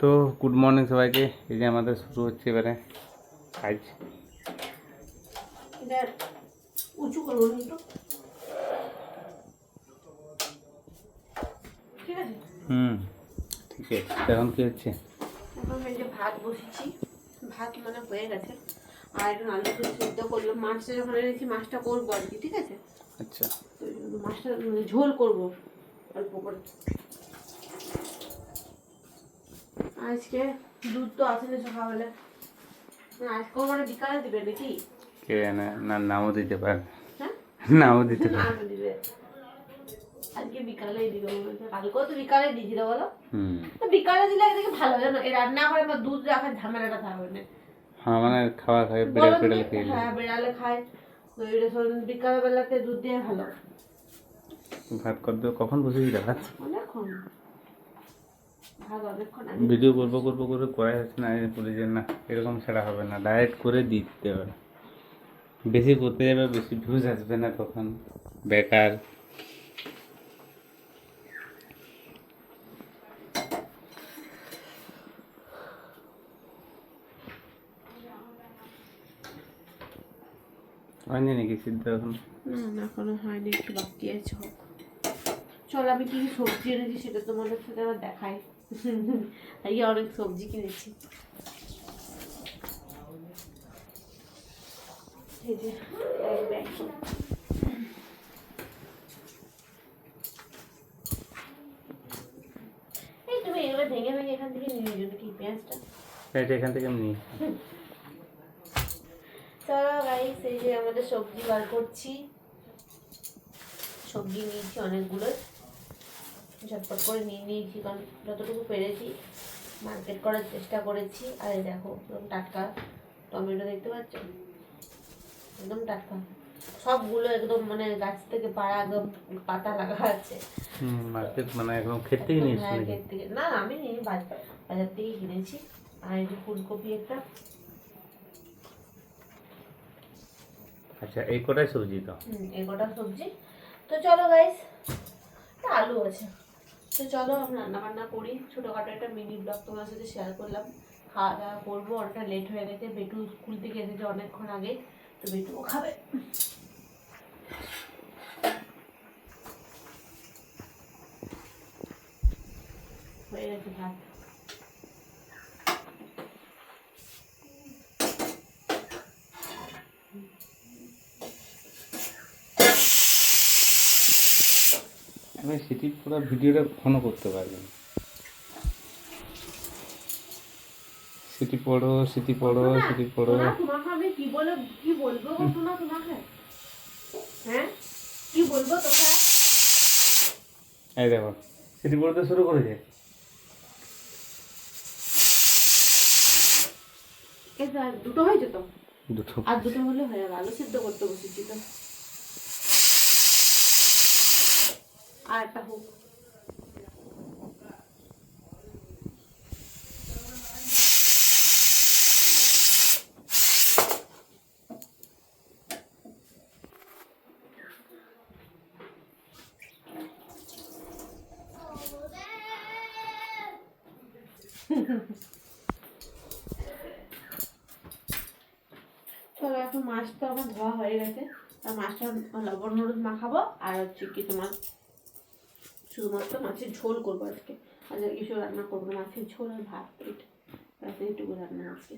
তো good morning সবাইকে। এই যে আমাদের শুরু হচ্ছে এবারে কাজ। এটা উঁচু করব ঠিক আছে? হুম ঠিক আছে। এখন কি হচ্ছে? এখন এই যে ভাত বসেছি। ভাত মানে হয়ে গেছে। আর একটু আলু সেদ্ধ করল মাছটা যখন এনেছি মাছটা করব আর কি ঠিক আছে? আচ্ছা। মাছটা ঝোল করব অল্প করে। আজকে দুধ তো আসেনি সকালবেলা না, আজকে মানে বিকালে দিবে নাকি কে না নামও দিতে পারে। হ্যাঁ? নামও দিতে পারে। দিবে। আজকে বিকালেই দিবে কালকেও তো বিকালে দিয়েছিল বলো? হুম। বিকালে দিলে একদিকে ভালো জানো? এই রান্না করে আমার দুধ রাখার ঝামেলাটা থাকবে না। হ্যাঁ মানে খাওয়া খেয়ে হ্যাঁ বেড়ালে খায়। বিকাল বেলাতে দুধ দিয়ে ভালো। ভাত করতে কখন বসে দিলে ভাত? অনেকক্ষণ। ভিডিও করব করব করে করা যাচ্ছে না বলি যে না এরকম ছাড়া হবে না ডায়েট করে দিতে হবে। বেশি করতে যাবে বেশি ভিউজ আসবে না তখন বেকার। হয়নি নাকি সিদ্ধ এখন? না না এখনও হয়নি একটু বাকি আছে চল আমি কি সবজি এনেছি সেটা তোমাদের সাথে আবার দেখাই। আজকে অনেক সবজি কিনেছি এই যে এক ব্যাগ তুমি এগুলো ভেঙে ভেঙে এখান থেকে নিয়ে যাবে কি পেঁয়াজটা এটা এখান থেকে আমি নিই চলো গাইস এই যে আমাদের সবজি বার করছি সবজি নিয়েছি অনেকগুলো ঝটপট করে নিয়ে নিয়েছি কারণ যতটুকু পেরেছি মার্কেট করার চেষ্টা করেছি। আর দেখো একদম টাটকা টমেটো দেখতে পাচ্ছ? একদম টাটকা। সবগুলো একদম মানে গাছ থেকে পাড়া একদম পাতা লাগা আছে। মার্কেট মানে একদম হ্যাঁ, না আমি বাজার থেকে কিনেছি। আর এই ফুলকপি একটা। আচ্ছা এই কটাই সবজি তো? এই কটা সবজি। তো চলো গাইস আলু আছে। তো চলো আমি রান্না বান্না করি। ছোটোখাটো একটা মিনি ব্লগ তোমার সাথে শেয়ার করলাম। খাওয়া দাওয়া করব, অনেকটা লেট হয়ে গেছে। বেটু স্কুল থেকে এসেছে অনেকক্ষণ আগে, তো বেটুও খাবে। হয়ে গেছে ভাত। আমি সেটি পুরো ভিডিওটা ফোনও করতে পারবি সিটি পড়ো সিটি পড়ো সিটি পড়ো। তোমাকে আমি কি বলে কি বলব গো সোনা তোমাকে? হ্যাঁ? কি বলব তোকে এই দেখো সিটি পড়তে শুরু করেছে। দুটো হয়েছে তো? দুটো। আর দুটো হলে হয়ে গেল সিদ্ধ করতে বসেছি তো। আর চলো, এখন মাছটা আমার ধোয়া হয়ে গেছে। আর মাছটা লবণ হলুদ মাখাবো, আর হচ্ছে কি তোমার শুধুমাত্র মাছের ঝোল করব আজকে। আজকে কিছু রান্না করব মাছের ঝোল আর ভাত এটা এটুকু রান্না আজকে।